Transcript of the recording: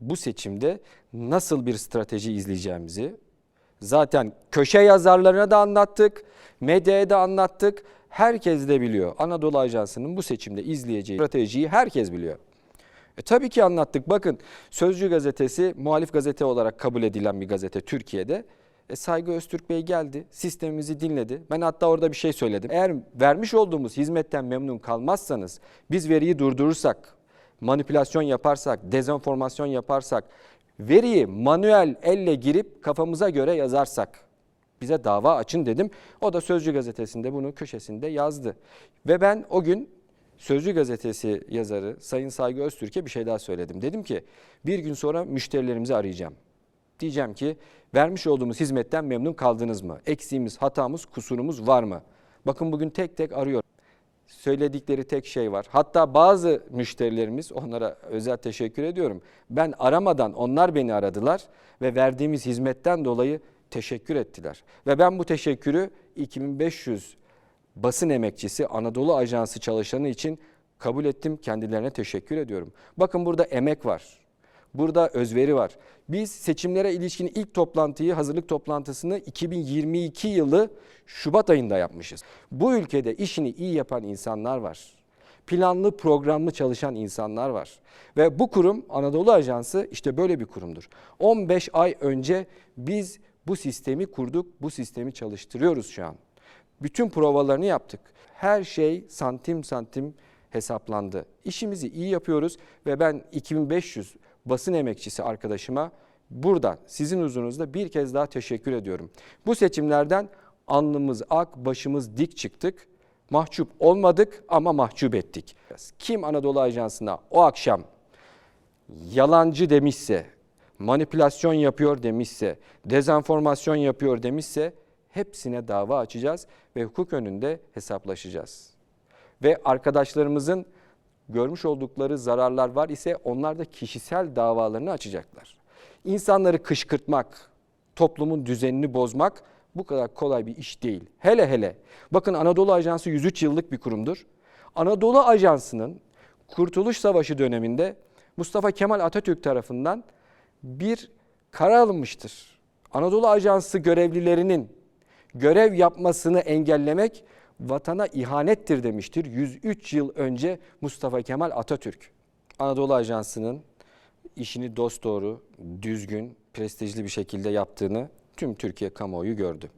bu seçimde nasıl bir strateji izleyeceğimizi zaten köşe yazarlarına da anlattık, medyaya da anlattık. Herkes de biliyor. Anadolu Ajansı'nın bu seçimde izleyeceği stratejiyi herkes biliyor. E, tabii ki anlattık. Bakın Sözcü gazetesi muhalif gazete olarak kabul edilen bir gazete Türkiye'de. E, Saygı Öztürk Bey geldi, sistemimizi dinledi. Ben hatta orada bir şey söyledim. Eğer vermiş olduğumuz hizmetten memnun kalmazsanız, biz veriyi durdurursak, manipülasyon yaparsak, dezenformasyon yaparsak, veriyi manuel elle girip kafamıza göre yazarsak, bize dava açın dedim. O da Sözcü gazetesinde bunu köşesinde yazdı. Ve ben o gün Sözcü gazetesi yazarı Sayın Saygı Öztürk'e bir şey daha söyledim. Dedim ki bir gün sonra müşterilerimizi arayacağım. Diyeceğim ki vermiş olduğumuz hizmetten memnun kaldınız mı? Eksiğimiz, hatamız, kusurumuz var mı? Bakın bugün tek tek arıyor. Söyledikleri tek şey var. Hatta bazı müşterilerimiz onlara özel teşekkür ediyorum. Ben aramadan onlar beni aradılar ve verdiğimiz hizmetten dolayı teşekkür ettiler. Ve ben bu teşekkürü 2500 basın emekçisi Anadolu Ajansı çalışanı için kabul ettim. Kendilerine teşekkür ediyorum. Bakın burada emek var. Burada özveri var. Biz seçimlere ilişkin ilk toplantıyı, hazırlık toplantısını 2022 yılı Şubat ayında yapmışız. Bu ülkede işini iyi yapan insanlar var. Planlı, programlı çalışan insanlar var. Ve bu kurum Anadolu Ajansı işte böyle bir kurumdur. 15 ay önce biz bu sistemi kurduk, bu sistemi çalıştırıyoruz şu an. Bütün provalarını yaptık. Her şey santim santim hesaplandı. İşimizi iyi yapıyoruz ve ben 2500 basın emekçisi arkadaşıma buradan sizin huzurunuzda bir kez daha teşekkür ediyorum. Bu seçimlerden alnımız ak, başımız dik çıktık. Mahcup olmadık ama mahcup ettik. Kim Anadolu Ajansı'na o akşam yalancı demişse, manipülasyon yapıyor demişse, dezenformasyon yapıyor demişse hepsine dava açacağız ve hukuk önünde hesaplaşacağız. Ve arkadaşlarımızın görmüş oldukları zararlar var ise onlar da kişisel davalarını açacaklar. İnsanları kışkırtmak, toplumun düzenini bozmak bu kadar kolay bir iş değil. Hele hele bakın Anadolu Ajansı 103 yıllık bir kurumdur. Anadolu Ajansı'nın Kurtuluş Savaşı döneminde Mustafa Kemal Atatürk tarafından bir karar alınmıştır. Anadolu Ajansı görevlilerinin görev yapmasını engellemek vatana ihanettir demiştir 103 yıl önce Mustafa Kemal Atatürk. Anadolu Ajansı'nın işini dosdoğru, düzgün, prestijli bir şekilde yaptığını tüm Türkiye kamuoyu gördü.